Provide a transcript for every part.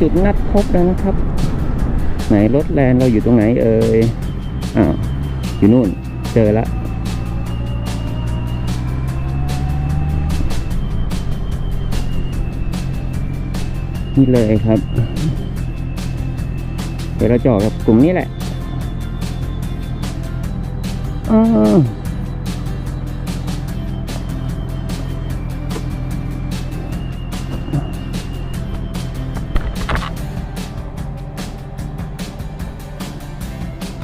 จุดนัดพบแล้วนะครับ ไหนรถแลนเราอยู่ตรงไหนเอ่ยอ้าวอยู่นู่นเจอละนี่เลยครับ เดี๋ยวเราจะออกกับกลุ่มนี้แหละอ้า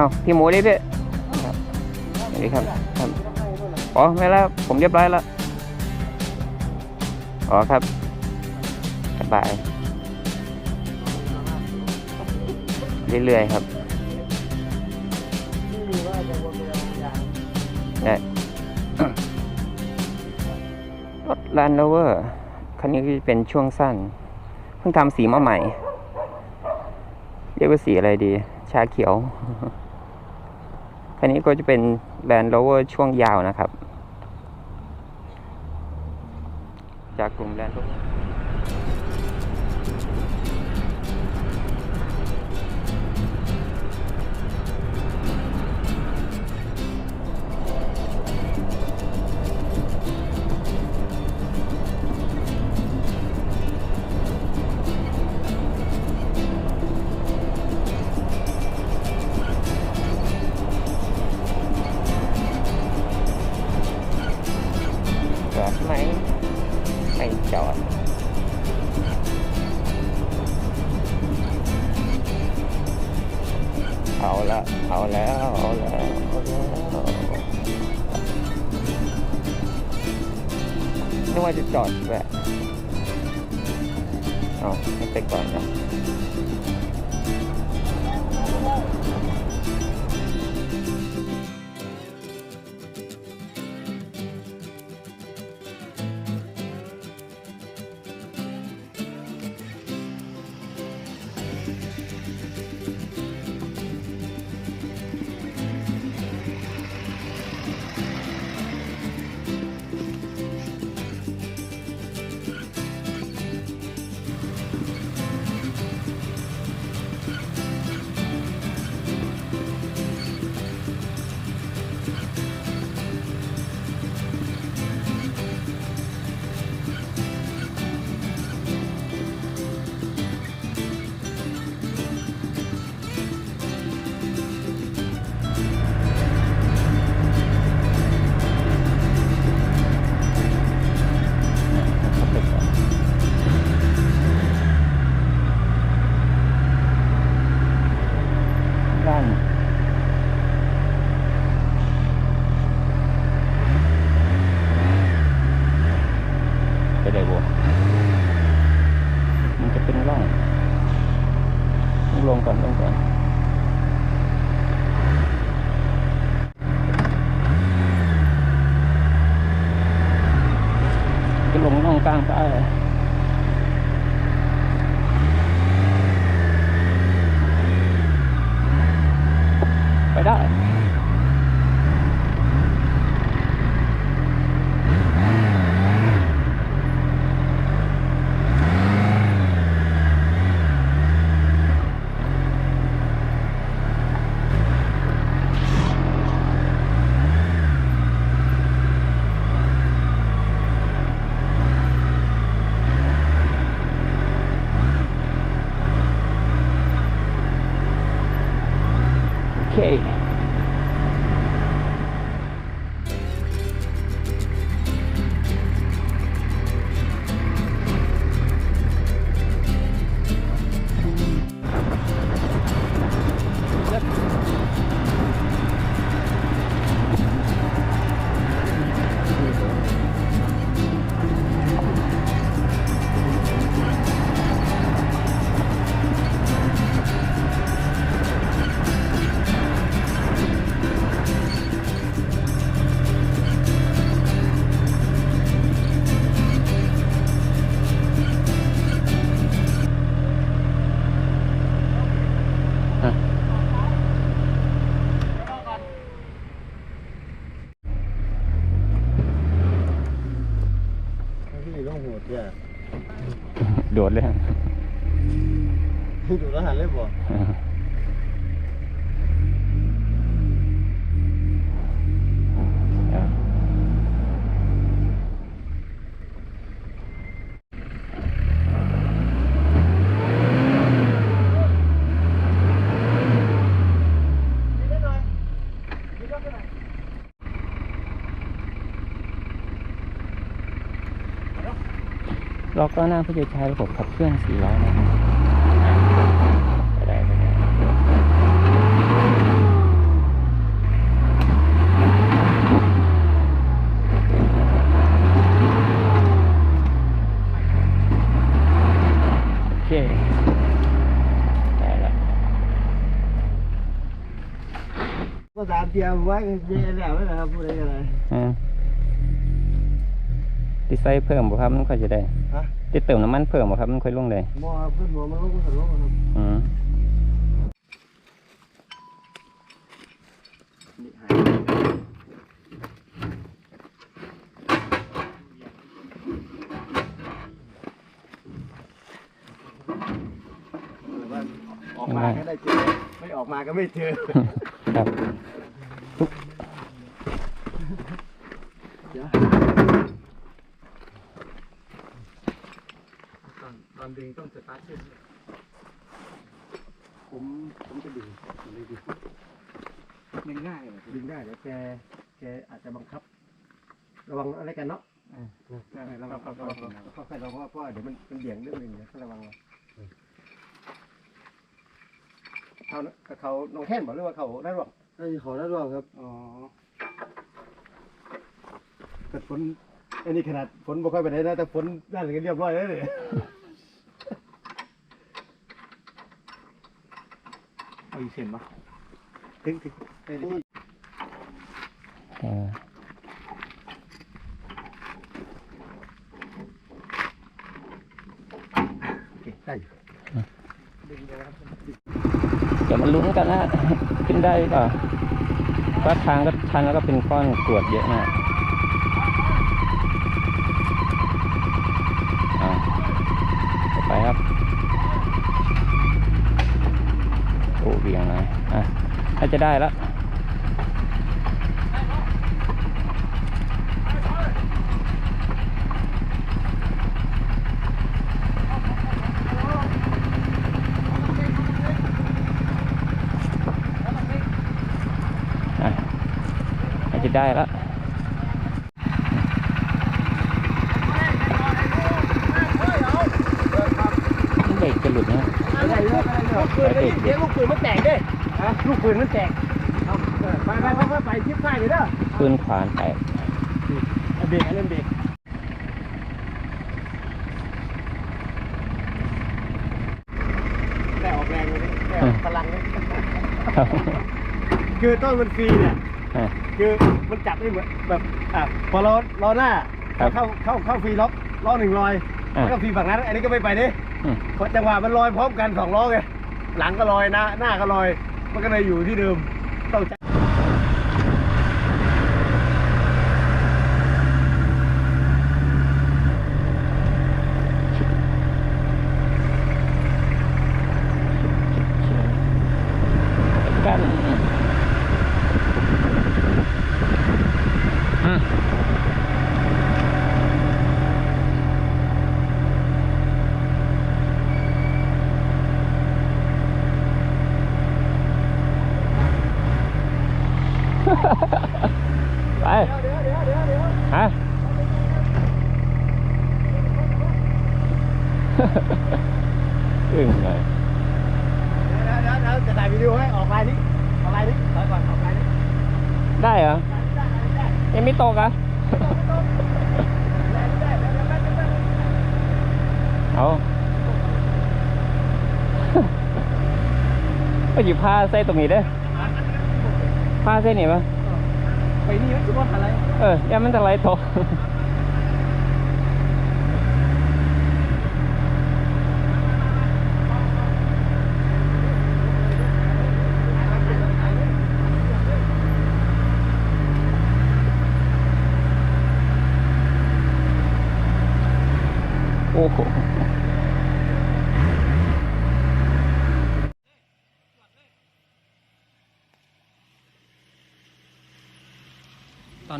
อาพี่หมูนี่พี่ครับสวัสดีครับครับอ๋อไม่แล้วผมเรียบร้อยแล้วอ๋อครับสบาย เรื่อยๆครับได้รถ Land Rover คันนี้ก็จะเป็นช่วงสั้น เพิ่งทำสีมาใหม่ เรียกว่าสีอะไรดี ชาเขียว คันนี้ก็จะเป็น Land Rover ช่วงยาวนะครับ จากกลุ่ม Land Rover จอ นึกว่าจะจอดแวะเอาไปก่อนนะ กก็หน้าเพื่อจะใช้ระบบขับเคลื่อนสี่ล้อนะครับไปได้ไปได้โอเคได้แล้วก็ตามเตรียมไว้เย็นแล้วนะครับพูดอะไรกันเลยอ่าดีไซน์เพิ่มบ่ครับมันค่อยจะได้ฮะ จะเติมน้ำมันเพิ่มบ่ครับมันค่อยลงได้มอเพื่อนมอมันลงมันลงครับอืมนี่หายออกมาก็ได้เจอไม่ออกมาก็ไม่เจอ ครับเดี๋ยวตอน ตอนดึงต้องสตาร์ทเช่นผมผมจะดึงผมเลยดึงง่ายเลยดึงได้แต่แกแกอาจจะบังคับ ระวังอะไรกันเนาะระวังระวังระวังค่อยๆระวังเพราะเดี๋ยวมันมันเบี่ยงเรื่องหนึ่งเดี๋ยวระวังเขาเขาน้องแค่นบอกหรือว่าเขาได้หรอกได้เขาได้หรอกครับอ๋อแต่ฝนอันนี้ขนาดฝนบ่ค่อยไปได้นะแต่ฝนนั่นกันเรียบร้อยแล้วเลย เอาอีกเส้นปะถึงถึงเออโอเคได้เดี๋ยวมาลุ้นกันนะ ขึ้นได้หรือเปล่าก็ทางก็ชันแล้วก็เป็นก้อนกรวดเยอะมากอ่าต่อไปครับ โอ้เบี่ยงหน่อยอะถ้าจะได้แล้วอะอาจจะได้แล้วเบรกจะหลุดนะได้เยอะได้เยอะลูกปืนเดี๋ยวลูกปืนมันแตกด้ฮะ ลูกปืนมันแตกไปไปไปไปทิศใต้เลยเด้อปืนขวานแตกเบรกอันนั้นเบรกได้ออกแรงเลยได้ออกพลังเลยคือต้นมันฟรีเนี่ยคือมันจับได้เหมือนแบบอะพอเราล้อหน้าเข้าเข้าเข้าฟรีล็อกล้อหนึ่งลอยแล้วก็ฟรีฝั่งนั้นอันนี้ก็ไม่ไปดิจังหวะมันลอยพร้อมกันสองล้อไงหลังก็ลอยหน้าหน้าก็ลอย มันก็เลยอยู่ที่เดิมต้องใช้ กันอืม ไปเดี๋ยวเดี๋ยวเดี๋ยวเดี๋ยวฮะอึ้งเลยเดี๋ยวเดี๋ยวเดี๋ยวจะถ่ายวิดีโอให้ออกลายนี้ออกลายนี้ถอยก่อนออกลายนี้ได้เหรอได้ได้ได้ยังไม่ตกอะได้ได้ได้ได้ได้ได้เอาก็อยู่ผ้าเส้นตรงนี้เด้อ ผ้าเส้นนี่ปะไปนี่มันคือว่าอะไรเอออย่ามันจะไหลตกโอ้โห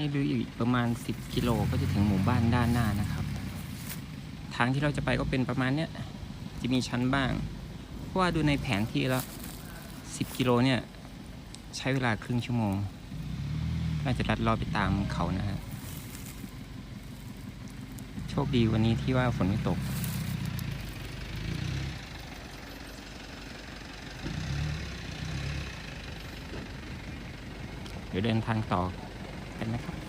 นนี้ดูอีกประมาณ 10 กิโลก็จะถึงหมู่บ้านด้านหน้านะครับ ทางที่เราจะไปก็เป็นประมาณเนี้ยจะมีชั้นบ้าง เพราะว่าดูในแผนที่แล้ว 10 กิโลเนี่ยใช้เวลาครึ่งชั่วโมง น่าจะลัดลอไปตามเขานะฮะ โชคดีวันนี้ที่ว่าฝนไม่ตก เดี๋ยวเดินทางต่อ กันนะครับ